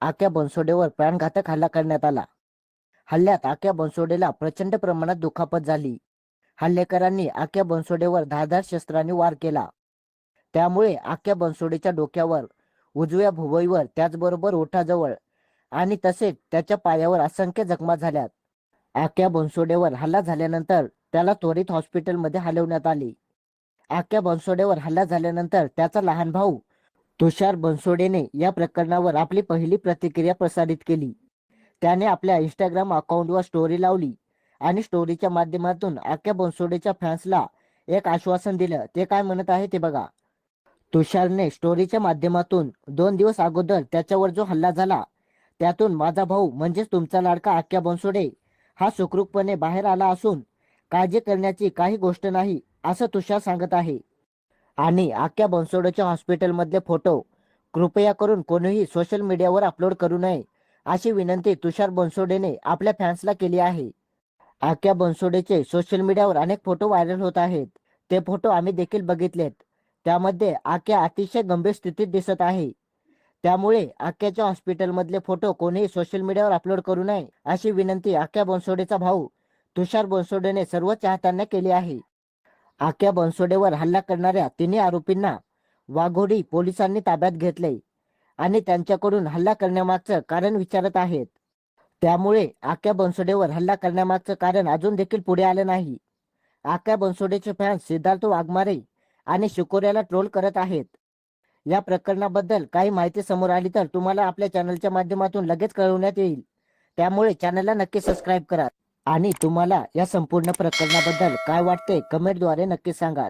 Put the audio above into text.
आक्या बनसोडेवर प्राणघातक हल्ला करण्यात आला. हल्ल्यात आक्या बनसोडेला प्रचंड प्रमाणात दुखापत झाली. हल्लेकरांनी आक्या बनसोडेवर धारधार शस्त्राने वार केला. त्यामुळे आक्या बनसोडेच्या डोक्यावर उजव्या भुवईवर त्याचबरोबर ओठाजवळ आणि तसेच त्याच्या पायावर असंख्य जखमा झाल्यात. आक्या बनसोडेवर हल्ला झाल्यानंतर त्याला त्वरित हॉस्पिटलमध्ये हलवण्यात आले. आक्या बनसोडेवर हल्ला झाल्यानंतर त्याचा लहान भाऊ तुषार बनसोडेने या प्रकरणावर आपली पहिली प्रतिक्रिया प्रसारित केली. त्याने आपल्या इंस्टाग्राम अकाउंटवर स्टोरी लावली आणि स्टोरीच्या माध्यमातून आख्या बनसोडेच्या फॅन्सला एक आश्वासन दिलं. ते काय म्हणत आहे ते बघा. तुषारने स्टोरीच्या माध्यमातून दोन दिवस अगोदर त्याच्यावर जो हल्ला झाला त्यातून माझा भाऊ म्हणजेच तुमचा लाडका आख्या बनसोडे हा सुखरूपपणे बाहेर आला असून काळजी करण्याची काही गोष्ट नाही असं तुषार सांगत आहे. आणि आख्या बनसोडेच्या हॉस्पिटलमधले फोटो. कृपया करून कोणीही सोशल मीडियावर अपलोड करू नये अशी विनंती तुषार बनसोडेने आपल्या फॅन्सला केली आहे. आख्या बनसोडेचे सोशल मीडियावर अनेक फोटो व्हायरल होत आहेत. ते फोटो आम्ही देखील बघितलेत. त्यामध्ये आख्या अतिशय गंभीर स्थितीत दिसत आहे. त्यामुळे आख्याच्या हॉस्पिटलमधले फोटो कोणीही सोशल मीडियावर अपलोड करू नये अशी विनंती आख्या बनसोडेचा भाऊ तुषार बनसोडेने सर्व चाहत्यांना केली आहे. आक्या बनसोडेवर हल्ला करणाऱ्या तिन्ही आरोपींना वाघोडी पोलिसांनी ताब्यात घेतले आणि त्यांच्याकडून हल्ला करण्यामागचं कारण विचारत आहेत. त्यामुळे आक्या बनसोडेवर हल्ला करण्यामागचं कारण अजून देखील पुढे आलं नाही. आक्या बनसोडेचे फॅन्स सिद्धार्थ वाघमारे आणि शिकोऱ्याला ट्रोल करत आहेत. या प्रकरणाबद्दल काही माहिती समोर आली तर तुम्हाला आपल्या चॅनलच्या माध्यमातून लगेच कळवण्यात येईल. त्यामुळे चॅनलला नक्की सबस्क्राईब करा. आणि तुम्हाला या संपूर्ण प्रकरणाबद्दल काय वाटते कमेंटद्वारे नक्की सांगा.